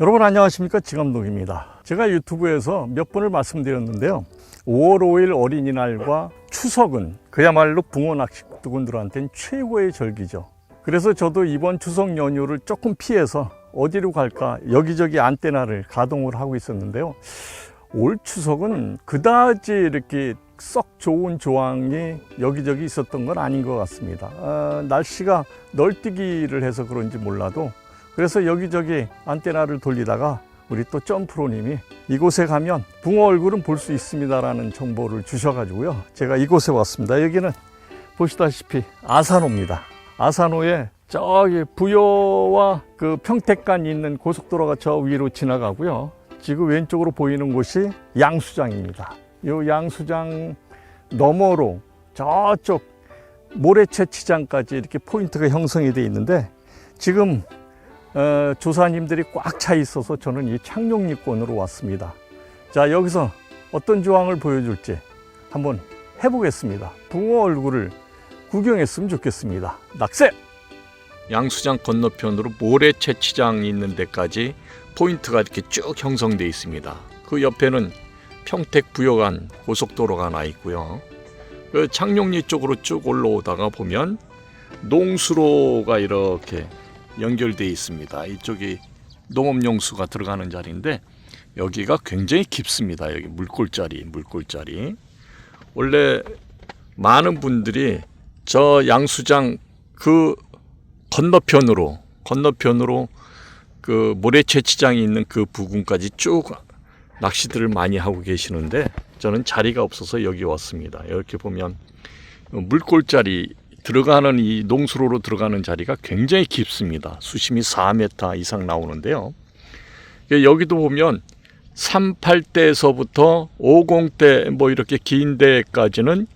여러분 안녕하십니까 지감독입니다. 제가 유튜브에서 몇 번을 말씀드렸는데요. 5월 5일 어린이날과 추석은 그야말로 붕어 낚시꾼들한테는 최고의 절기죠. 그래서 저도 이번 추석 연휴를 조금 피해서 어디로 갈까 여기저기 안테나를 가동을 하고 있었는데요. 올 추석은 그다지 이렇게 썩 좋은 조항이 여기저기 있었던 건 아닌 것 같습니다. 아, 날씨가 널뛰기를 해서 그런지 몰라도 그래서 여기저기 안테나를 돌리다가 우리 또 점프로님이 이곳에 가면 붕어 얼굴은 볼 수 있습니다라는 정보를 주셔가지고요. 제가 이곳에 왔습니다. 여기는 보시다시피 아산호입니다. 아산호에 저기 부여와 그 평택간 있는 고속도로가 저 위로 지나가고요. 지금 왼쪽으로 보이는 곳이 양수장입니다. 이 양수장 너머로 저쪽 모래채 치장까지 이렇게 포인트가 형성이 되어 있는데 지금 어, 조사님들이 꽉 차 있어서 저는 이 창룡리권으로 왔습니다. 자 여기서 어떤 조항을 보여줄지 한번 해보겠습니다. 붕어 얼굴을 구경했으면 좋겠습니다. 낙세! 양수장 건너편으로 모래채치장이 있는 데까지 포인트가 이렇게 쭉 형성되어 있습니다. 그 옆에는 평택 부여간 고속도로가 나 있고요. 그 창룡리 쪽으로 쭉 올라오다가 보면 농수로가 이렇게 연결되어 있습니다. 이쪽이 농업용수가 들어가는 자리인데 여기가 굉장히 깊습니다. 여기 물골자리, 물골자리. 원래 많은 분들이 저 양수장 그 건너편으로 건너편으로 그 모래채치장이 있는 그 부근까지 쭉 낚시들을 많이 하고 계시는데 저는 자리가 없어서 여기 왔습니다. 이렇게 보면 물골자리 들어가는 이 농수로로 들어가는 자리가 굉장히 깊습니다. 수심이 4m 이상 나오는데요. 여기도 보면 38대에서부터 50대 뭐 이렇게 긴 데까지는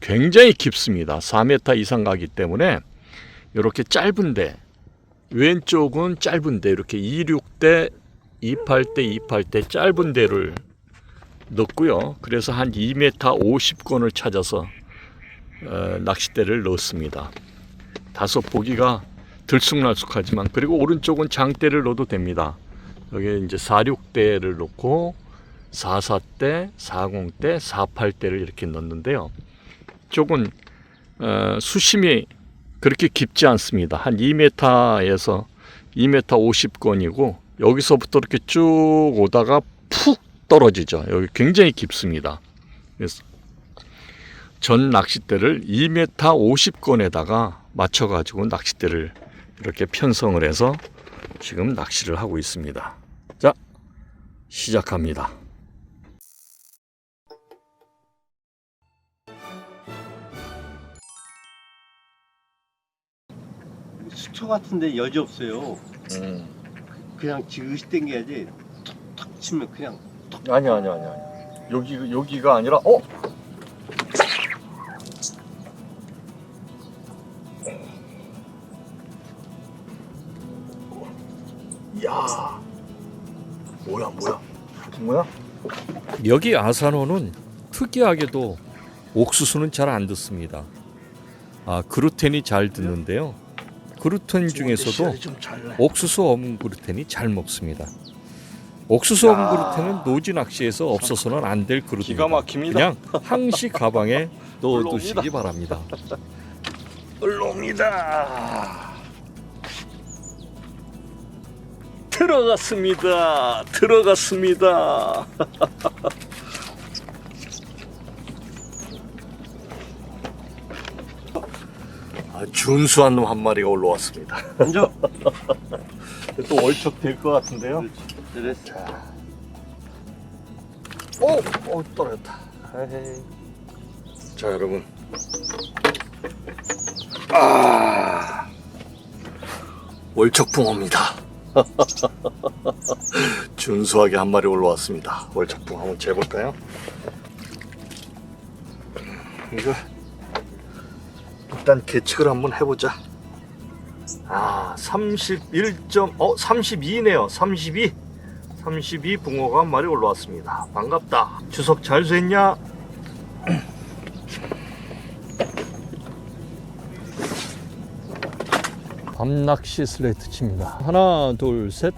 굉장히 깊습니다. 4m 이상 가기 때문에 이렇게 짧은데 왼쪽은 짧은데 이렇게 26대, 28대, 28대 짧은 데를 넣고요. 그래서 한 2m 50건을 찾아서 어, 낚싯대를 넣었습니다. 다소 보기가 들쑥날쑥하지만 그리고 오른쪽은 장대를 넣어도 됩니다. 여기 이제 46대를 넣고 44대, 40대, 48대를 이렇게 넣는데요. 쪽은 어, 수심이 그렇게 깊지 않습니다. 한 2m에서 2m 50건이고 여기서부터 이렇게 쭉 오다가 푹 떨어지죠. 여기 굉장히 깊습니다. 그래서 전 낚싯대를 2m 50건에다가 맞춰가지고 낚싯대를 이렇게 편성을 해서 지금 낚시를 하고 있습니다. 자, 시작합니다. 수초 같은데 여지 없어요. 음, 그냥 지그시 당겨야지 툭툭 치면 그냥 아니 아니 아니 아니. 여기 여기가 아니라 어? 여기 아산호는 특이하게도 옥수수는 잘 안 듣습니다. 아, 그루텐이 잘 듣는데요. 그루텐 중에서도 옥수수 어묵 그루텐이 잘 먹습니다. 옥수수 어묵 그루텐은 노지 낚시에서 없어서는 안 될 그루텐입니다. 그냥 항시 가방에 넣어두시기 바랍니다. 올라옵니다. 들어갔습니다. 들어갔습니다. 아, 준수한 놈 한 마리가 올라왔습니다. 앉아. 또 월척 될 것 같은데요. 그랬어. 오, 오 떨어졌다. 에이. 자 여러분, 아 월척 붕어입니다. 준수하게 한 마리 올라왔습니다. 월척붕 한번 재볼까요? 이거 일단 계측을 한번 해보자. 아, 31점, 어, 32네요. 32. 32 붕어가 한 마리 올라왔습니다. 반갑다. 추석 잘 쇠했냐? 밤낚시 슬레이트 칩니다. 하나, 둘, 셋.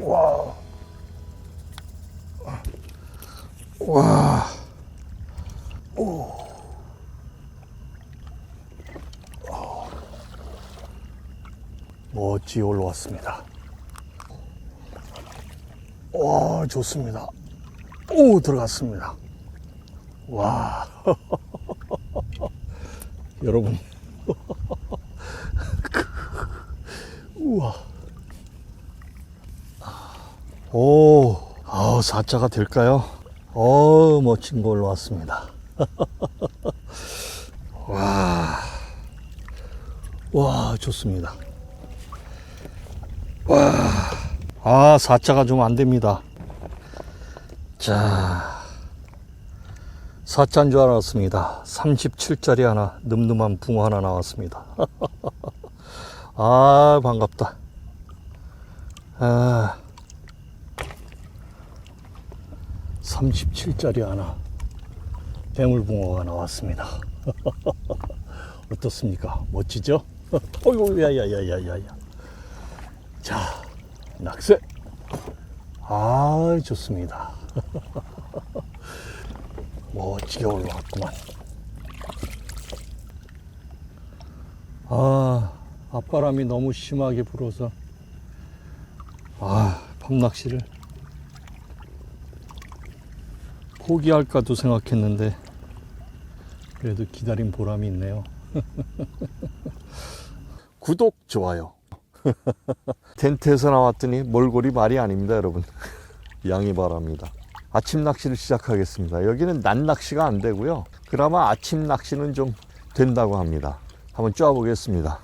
와. 와. 오. 멋지 올라왔습니다. 와, 좋습니다. 오, 들어갔습니다. 와. 여러분. 우와. 오, 아우, 사자가 될까요? 어 멋진 거 올라왔습니다. 와, 와, 좋습니다. 와, 아, 사자가 좀 안 됩니다. 자, 사자인 줄 알았습니다. 37짜리 하나, 늠름한 붕어 하나 나왔습니다. 아, 반갑다. 아. 37짜리 하나 뱀물붕어가 나왔습니다. 어떻습니까? 멋지죠? 어이구 야 야 야 야 야 야. 자 낙세. 아 좋습니다. 멋지게 올라왔구만. 아 앞바람이 너무 심하게 불어서 아 밤낚시를 포기할까도 생각했는데 그래도 기다린 보람이 있네요. 구독, 좋아요. 텐트에서 나왔더니 몰골이 말이 아닙니다, 여러분. 양해 바랍니다. 아침 낚시를 시작하겠습니다. 여기는 낮 낚시가 안 되고요. 그나마 아침 낚시는 좀 된다고 합니다. 한번 쪄 보겠습니다.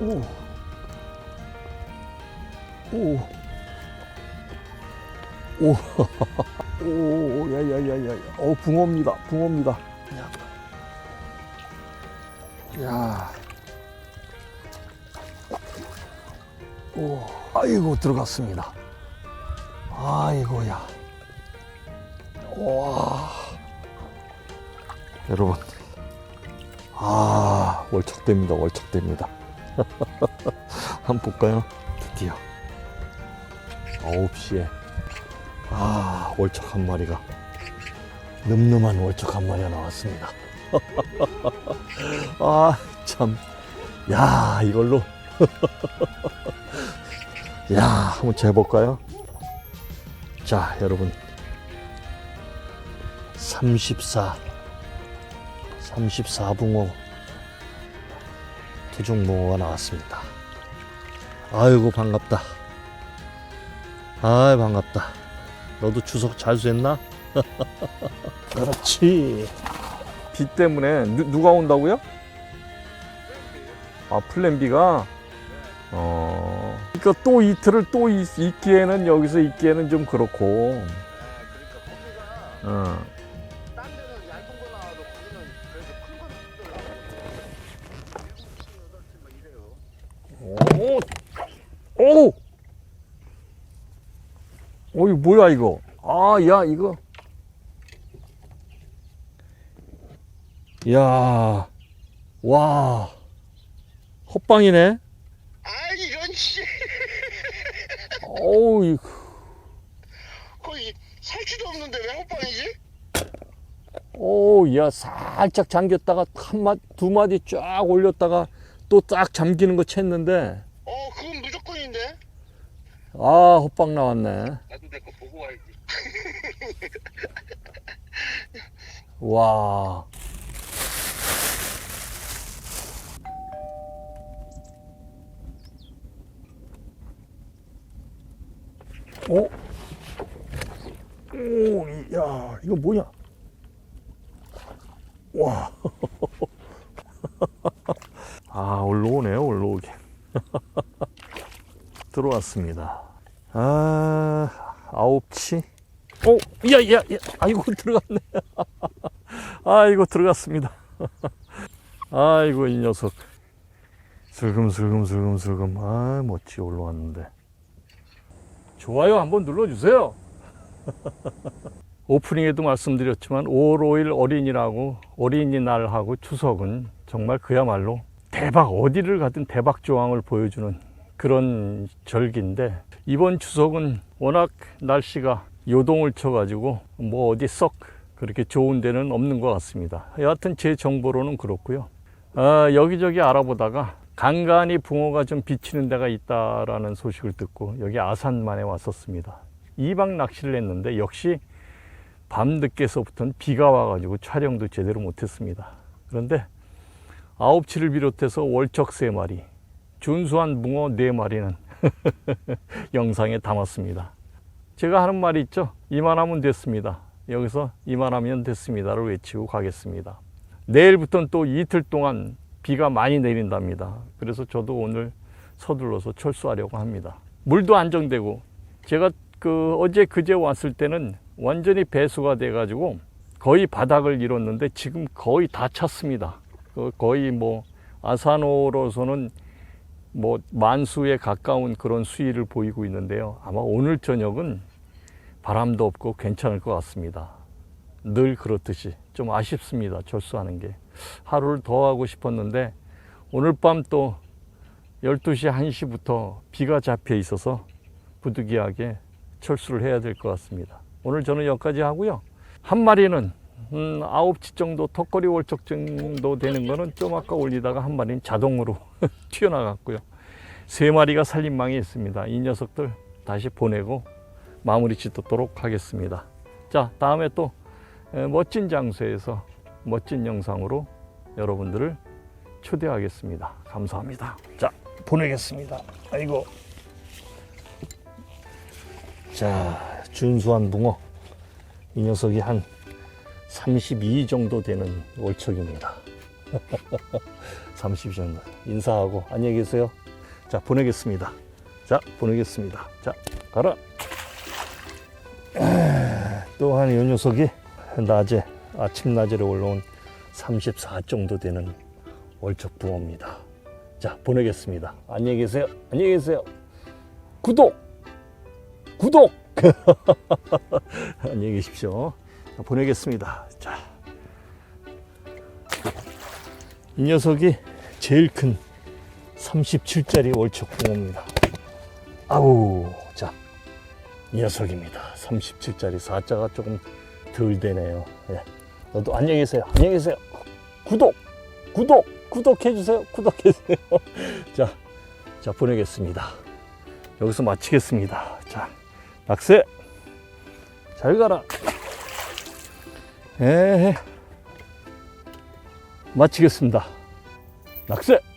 오. 오. 오. 오, 야, 야, 야, 야. 어, 붕어입니다. 붕어입니다. 야. 야. 오, 아이고, 들어갔습니다. 아이고야. 와. 여러분. 아, 월척됩니다. 월척됩니다. 한번 볼까요? 드디어 9시에 아 월척 한 마리가 늠름한 월척 한 마리가 나왔습니다 아참 야 이걸로 야 한번 재볼까요? 자 여러분 34 34붕어 두종봉어가 나왔습니다. 아이고 반갑다. 아이 반갑다. 너도 추석 잘 쐈나? 그렇지. 비 때문에 누, 누가 온다고요? 아 플랜 B가 어 그러니까 또 이틀을 또 있, 있기에는 여기서 있기에는 좀 그렇고 어. 이거 뭐야, 이거? 아, 야, 이거. 야, 와. 헛방이네? 아, 이런 씨. 어우, 이 거의 살치도 없는데 왜 호빵이지? 오, 야, 살짝 잠겼다가 한 마디, 두 마디 쫙 올렸다가 또 딱 잠기는 거 챘는데, 어, 무조건인데. 아, 호빵 나왔네. 나도 내 거 보고 와야지. 와. 오? 오, 야, 이거 뭐냐? 와. 아, 올라오네요, 올라오게. 들어왔습니다. 아, 아홉치. 오, 야, 야, 야, 아이고, 들어갔네. 아이고, 들어갔습니다. 아이고, 이 녀석. 슬금 슬금, 슬금 슬금. 아, 멋지 올라왔는데. 좋아요 한번 눌러주세요. 오프닝에도 말씀드렸지만 5월 5일 어린이라고 어린이날하고 추석은 정말 그야말로 대박 어디를 가든 대박 조항을 보여주는 그런 절기인데 이번 추석은 워낙 날씨가 요동을 쳐가지고 뭐 어디 썩 그렇게 좋은 데는 없는 것 같습니다. 여하튼 제 정보로는 그렇고요. 아, 여기저기 알아보다가 간간히 붕어가 좀 비치는 데가 있다라는 소식을 듣고 여기 아산만에 왔었습니다. 2박 낚시를 했는데 역시 밤 늦게서부터는 비가 와가지고 촬영도 제대로 못했습니다. 그런데 아홉치를 비롯해서 월척 3마리, 준수한 붕어 4마리는 영상에 담았습니다. 제가 하는 말이 있죠. 이만하면 됐습니다. 여기서 이만하면 됐습니다를 외치고 가겠습니다. 내일부터는 또 이틀 동안 비가 많이 내린답니다. 그래서 저도 오늘 서둘러서 철수하려고 합니다. 물도 안정되고 제가 그 어제 그제 왔을 때는 완전히 배수가 돼 가지고 거의 바닥을 이뤘는데 지금 거의 다 찼습니다. 그 거의 뭐 아산호로서는 뭐 만수에 가까운 그런 수위를 보이고 있는데요. 아마 오늘 저녁은 바람도 없고 괜찮을 것 같습니다. 늘 그렇듯이 좀 아쉽습니다. 철수하는 게. 하루를 더 하고 싶었는데 오늘 밤 또 12시 1시부터 비가 잡혀 있어서 부득이하게 철수를 해야 될 것 같습니다. 오늘 저는 여기까지 하고요. 한 마리는 음, 9치 정도 턱걸이 월척 정도 되는 거는 좀 아까 올리다가 한 마리는 자동으로 튀어나갔고요. 세 마리가 살림망에 있습니다. 이 녀석들 다시 보내고 마무리 짓도록 하겠습니다. 자, 다음에 또 에, 멋진 장소에서 멋진 영상으로 여러분들을 초대하겠습니다. 감사합니다. 자, 보내겠습니다. 아이고. 자, 준수한 붕어. 이 녀석이 한 32 정도 되는 월척입니다. 32 정도. 인사하고 안녕히 계세요. 자, 보내겠습니다. 자, 보내겠습니다. 자, 가라. 또한 이 녀석이 낮에 아침 낮에 올라온 34 정도 되는 월척 붕어입니다. 자 보내겠습니다. 안녕히 계세요. 안녕히 계세요. 구독 구독 안녕히 계십시오. 자, 보내겠습니다. 자. 이 녀석이 제일 큰 37짜리 월척 붕어입니다. 아우 자 이 녀석입니다. 37짜리 사자가 조금 덜 되네요. 예. 너도 안녕히 계세요. 안녕히 계세요. 구독, 구독, 구독해 주세요. 구독해 주세요. 자, 자 보내겠습니다. 여기서 마치겠습니다. 자, 낙세 잘 가라. 에 마치겠습니다. 낙세.